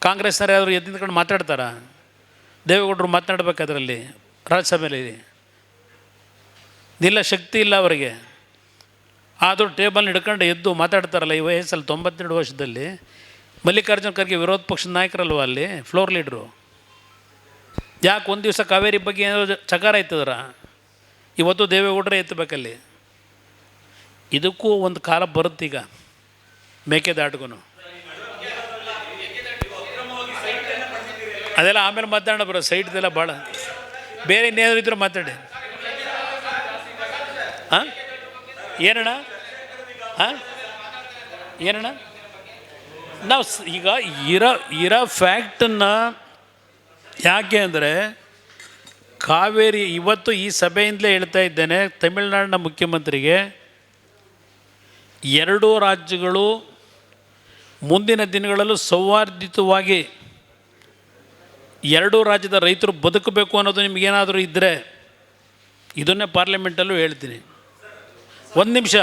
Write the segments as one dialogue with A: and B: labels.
A: ಕಾಂಗ್ರೆಸ್ನವ್ರು ಯಾರು ಎದ್ದು ನಿಂತ್ಕೊಂಡು ಮಾತಾಡ್ತಾರ? ದೇವೇಗೌಡರು ಮಾತನಾಡ್ಬೇಕು ಅದರಲ್ಲಿ, ರಾಜ್ಯಸಭೆಯಲ್ಲಿ. ಇಲ್ಲ ಶಕ್ತಿ ಇಲ್ಲ ಅವರಿಗೆ. ಆದರೂ ಟೇಬಲ್ ಹಿಡ್ಕೊಂಡು ಎದ್ದು ಮಾತಾಡ್ತಾರಲ್ಲ ಈ ವಯಸ್ಸಲ್ಲಿ ತೊಂಬತ್ತೆರಡು ವರ್ಷದಲ್ಲಿ. ಮಲ್ಲಿಕಾರ್ಜುನ ಖರ್ಗೆ ವಿರೋಧ ಪಕ್ಷದ ನಾಯಕರಲ್ವ ಅಲ್ಲಿ, ಫ್ಲೋರ್ ಲೀಡ್ರು? ಯಾಕೆ ಒಂದು ದಿವಸ ಕಾವೇರಿ ಬಗ್ಗೆ ಏನಾದ್ರು ಚಕಾರ ಆಯ್ತದ್ರ ಇವತ್ತು ದೇವೇಗೌಡರೇ ಎತ್ತಬೇಕಲ್ಲಿ. ಇದಕ್ಕೂ ಒಂದು ಕಾಲ ಬರುತ್ತೀಗ ಮೇಕೆದಾಟ್ಗೂ ಅದೆಲ್ಲ ಆಮೇಲೆ ಮಾತಾಡೋಣ ಬರೋ ಸೈಟ್ದೆಲ್ಲ ಭಾಳ ಬೇರೆ ಇನ್ನೇನಾದ್ರು ಇದ್ರೆ ಮಾತಾಡಿ. ಹಾಂ? ಏನಣ್ಣ? ಹಾಂ? ಏನಣ್ಣ? ನಾವು ಈಗ ಇರೋ ಇರೋ ಫ್ಯಾಕ್ಟನ್ನು ಯಾಕೆ ಅಂದರೆ ಕಾವೇರಿ ಇವತ್ತು ಈ ಸಭೆಯಿಂದಲೇ ಹೇಳ್ತಾ ಇದ್ದೇನೆ, ತಮಿಳುನಾಡಿನ ಮುಖ್ಯಮಂತ್ರಿಗೆ ಎರಡೂ ರಾಜ್ಯಗಳು ಮುಂದಿನ ದಿನಗಳಲ್ಲೂ ಸೌಹಾರ್ದಿತವಾಗಿ ಎರಡೂ ರಾಜ್ಯದ ರೈತರು ಬದುಕಬೇಕು ಅನ್ನೋದು ನಿಮಗೇನಾದರೂ ಇದ್ದರೆ ಇದನ್ನೇ ಪಾರ್ಲಿಮೆಂಟಲ್ಲೂ ಹೇಳ್ತೀನಿ. ಒಂದು ನಿಮಿಷ.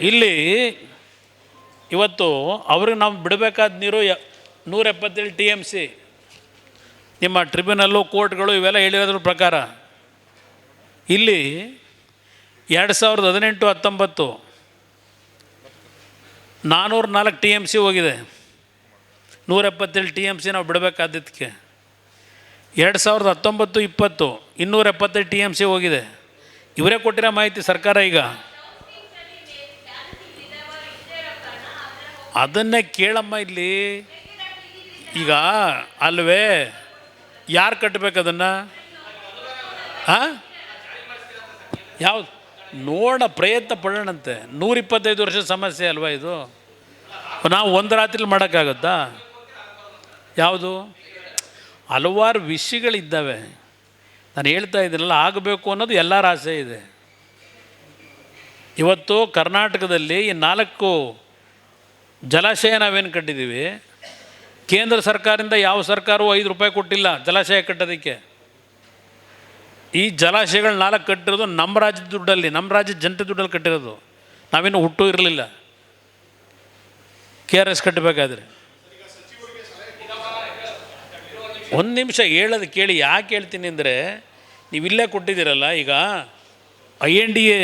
A: ಇಲ್ಲಿ ಇವತ್ತು ಅವ್ರಿಗೆ ನಾವು ಬಿಡಬೇಕಾದ ನೀರು ನೂರ ಎಪ್ಪತ್ತೇಳು ಟಿ ಎಂ ಸಿ. ನಿಮ್ಮ ಟ್ರಿಬ್ಯುನಲ್ಲು, ಕೋರ್ಟ್ಗಳು ಇವೆಲ್ಲ ಹೇಳಿರೋದ್ರ ಪ್ರಕಾರ. ಇಲ್ಲಿ ಎರಡು ಸಾವಿರದ ಹದಿನೆಂಟು, ಹತ್ತೊಂಬತ್ತು ನಾನ್ನೂರ ನಾಲ್ಕು ಟಿ ಎಂ ಸಿ ಹೋಗಿದೆ. ನೂರ ಎಪ್ಪತ್ತೇಳು ಟಿ ಎಂ ಸಿ ನಾವು ಬಿಡಬೇಕಾದಕ್ಕೆ ಎರಡು ಸಾವಿರದ ಹತ್ತೊಂಬತ್ತು, ಇಪ್ಪತ್ತು ಇನ್ನೂರ ಎಪ್ಪತ್ತೈದು ಟಿ ಎಂ ಸಿ ಹೋಗಿದೆ. ಇವರೇ ಕೊಟ್ಟಿರೋ ಮಾಹಿತಿ ಸರ್ಕಾರ ಈಗ. ಅದನ್ನೇ ಕೇಳಮ್ಮ ಇಲ್ಲಿ. ಈಗ ಅಲ್ವೇ, ಯಾರು ಕಟ್ಟಬೇಕು ಅದನ್ನು? ಹಾಂ? ಯಾವ್ದು? ನೋಡ ಪ್ರಯತ್ನ ಪಡೋಣಂತೆ. ನೂರಿಪ್ಪತ್ತೈದು ವರ್ಷದ ಸಮಸ್ಯೆ ಅಲ್ವಾ ಇದು? ನಾವು ಒಂದು ರಾತ್ರಿಲಿ ಮಾಡೋಕ್ಕಾಗುತ್ತಾ? ಯಾವುದು? ಹಲವಾರು ವಿಷಯಗಳಿದ್ದಾವೆ. ನಾನು ಹೇಳ್ತಾ ಇದ್ದೀನಲ್ಲ, ಆಗಬೇಕು ಅನ್ನೋದು ಎಲ್ಲರ ಆಸೆ ಇದೆ. ಇವತ್ತು ಕರ್ನಾಟಕದಲ್ಲಿ ಈ ನಾಲ್ಕು ಜಲಾಶಯ ನಾವೇನು ಕಟ್ಟಿದ್ದೀವಿ? ಕೇಂದ್ರ ಸರ್ಕಾರದಿಂದ ಯಾವ ಸರ್ಕಾರವೂ ಐದು ರೂಪಾಯಿ ಕೊಟ್ಟಿಲ್ಲ ಜಲಾಶಯ ಕಟ್ಟೋದಕ್ಕೆ. ಈ ಜಲಾಶಯಗಳು ನಾಲ್ಕು ಕಟ್ಟಿರೋದು ನಮ್ಮ ರಾಜ್ಯದ ದುಡ್ಡಲ್ಲಿ, ನಮ್ಮ ರಾಜ್ಯದ ಜನತೆ ದುಡ್ಡಲ್ಲಿ ಕಟ್ಟಿರೋದು. ನಾವೇನು ಹುಟ್ಟು ಇರಲಿಲ್ಲ. ಕೆ ಆರ್ ಎಸ್ ಕಟ್ಟಬೇಕಾದ್ರೆ. ಒಂದು ನಿಮಿಷ ಹೇಳೋದು ಕೇಳಿ ಯಾಕೆ ಹೇಳ್ತೀನಿ ಅಂದರೆ, ನೀವು ಇಲ್ಲೇ ಕೊಟ್ಟಿದ್ದೀರಲ್ಲ, ಈಗ ಐ ಎನ್ ಡಿ ಎ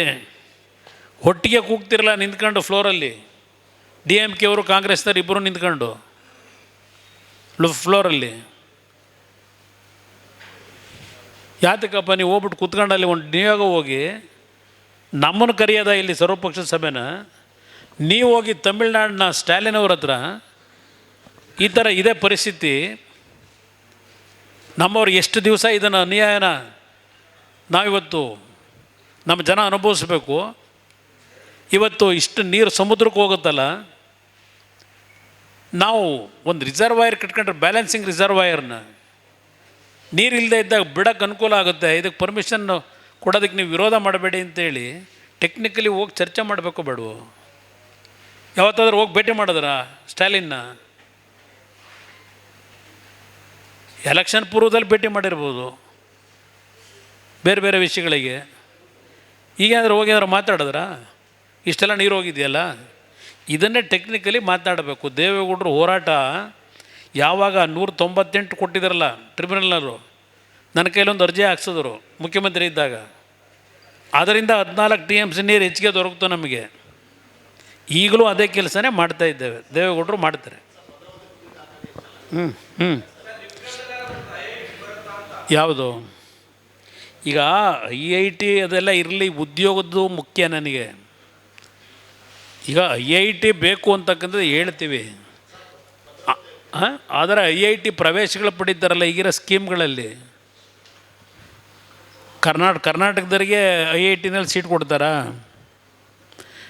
A: ಒಟ್ಟಿಗೆ ಕೂಗ್ತಿರಲ್ಲ ನಿಂತ್ಕೊಂಡು ಫ್ಲೋರಲ್ಲಿ ಡಿ ಎಂ ಕೆ ಅವರು ಕಾಂಗ್ರೆಸ್ನವ್ರು ಇಬ್ಬರು ನಿಂತ್ಕೊಂಡು ಫ್ಲೋರಲ್ಲಿ ಯಾತಕ್ಕಪ್ಪ, ನೀವು ಹೋಗ್ಬಿಟ್ಟು ಕೂತ್ಕೊಂಡು ಅಲ್ಲಿ ಒಂದು ನಿಯೋಗ ಹೋಗಿ ನಮ್ಮನ್ನು ಕರೆಯೋದ ಇಲ್ಲಿ ಸರ್ವಪಕ್ಷ ಸಭೆನ, ನೀವು ಹೋಗಿ ತಮಿಳ್ನಾಡಿನ ಸ್ಟ್ಯಾಲಿನ್ ಅವ್ರ ಹತ್ರ ಈ ಥರ ಇದೇ ಪರಿಸ್ಥಿತಿ ನಮ್ಮವ್ರು ಎಷ್ಟು ದಿವಸ ಇದನ್ನು ಅನ್ಯಾಯನ ನಾವಿವತ್ತು ನಮ್ಮ ಜನ ಅನುಭವಿಸ್ಬೇಕು. ಇವತ್ತು ಇಷ್ಟು ನೀರು ಸಮುದ್ರಕ್ಕೆ ಹೋಗುತ್ತಲ್ಲ, ನಾವು ಒಂದು ರಿಸರ್ವಾಯರ್ ಕಟ್ಕೊಂಡ್ರೆ ಬ್ಯಾಲೆನ್ಸಿಂಗ್ ರಿಸರ್ವಾಯರ್ನ. ನೀರಿಲ್ಲದೆ ಇದ್ದಾಗ ಬಿಡೋಕ್ಕೆ ಅನುಕೂಲ ಆಗುತ್ತೆ, ಇದಕ್ಕೆ ಪರ್ಮಿಷನ್ ಕೊಡೋದಕ್ಕೆ ನೀವು ವಿರೋಧ ಮಾಡಬೇಡಿ ಅಂತೇಳಿ ಟೆಕ್ನಿಕಲಿ ಹೋಗಿ ಚರ್ಚೆ ಮಾಡಬೇಕು ಬೇಡವು. ಯಾವತ್ತಾದ್ರೂ ಹೋಗಿ ಭೇಟಿ ಮಾಡಿದ್ರ ಸ್ಟಾಲಿನ್ನ ಎಲೆಕ್ಷನ್ ಪೂರ್ವದಲ್ಲಿ ಭೇಟಿ ಮಾಡಿರ್ಬೋದು. ಬೇರೆ ಬೇರೆ ವಿಷಯಗಳಿಗೆ. ಈಗೇನಾದ್ರೂ ಹೋಗಿ ಏನಾದ್ರು ಮಾತಾಡಿದ್ರಾ? ಇಷ್ಟೆಲ್ಲ ನೀರು ಹೋಗಿದೆಯಲ್ಲ? ಇದನ್ನೇ ಟೆಕ್ನಿಕಲಿ ಮಾತಾಡಬೇಕು. ದೇವೇಗೌಡರು ಹೋರಾಟ ಯಾವಾಗ ನೂರ ತೊಂಬತ್ತೆಂಟು ಕೊಟ್ಟಿದ್ದಾರಲ್ಲ ಟ್ರಿಬ್ಯುನಲ್ನವರು ನನ್ನ ಕೈಲೊಂದು ಅರ್ಜಿ ಹಾಕ್ಸಿದ್ರು ಮುಖ್ಯಮಂತ್ರಿ ಇದ್ದಾಗ. ಅದರಿಂದ ಹದಿನಾಲ್ಕು ಟಿ ಎಂ ಸಿ ನೀರು ಹೆಚ್ಚಿಗೆ ದೊರಕ್ತು ನಮಗೆ. ಈಗಲೂ ಅದೇ ಕೆಲಸನೇ ಮಾಡ್ತಾ ಇದ್ದೇವೆ. ದೇವೇಗೌಡರು ಮಾಡ್ತಾರೆ. ಹ್ಞೂ ಹ್ಞೂ ಯಾವುದು? ಈಗ ಐ ಐ ಟಿ ಅದೆಲ್ಲ ಇರಲಿ, ಉದ್ಯೋಗದ್ದು ಮುಖ್ಯ ನನಗೆ. ಈಗ ಐ ಐ ಟಿ ಬೇಕು ಅಂತಕ್ಕಂಥದ್ದು ಹೇಳ್ತೀವಿ? ಆದರೆ ಐ ಐ ಟಿ ಪ್ರವೇಶಗಳು ಪಡೀತಾರಲ್ಲ ಈಗಿರೋ ಸ್ಕೀಮ್ಗಳಲ್ಲಿ. ಕರ್ನಾಟಕ ಕರ್ನಾಟಕದವರಿಗೆ ಐ ಐ ಟಿನಲ್ಲಿ ಸೀಟ್ ಕೊಡ್ತಾರಾ?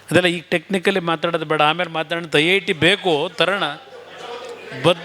A: ಅದೆಲ್ಲ ಈಗ ಟೆಕ್ನಿಕಲಿ ಮಾತಾಡೋದು ಬೇಡ, ಆಮೇಲೆ ಮಾತಾಡೋದು ಐ ಐ ಟಿ ಬೇಕು, ತರೋಣ. ಬದ್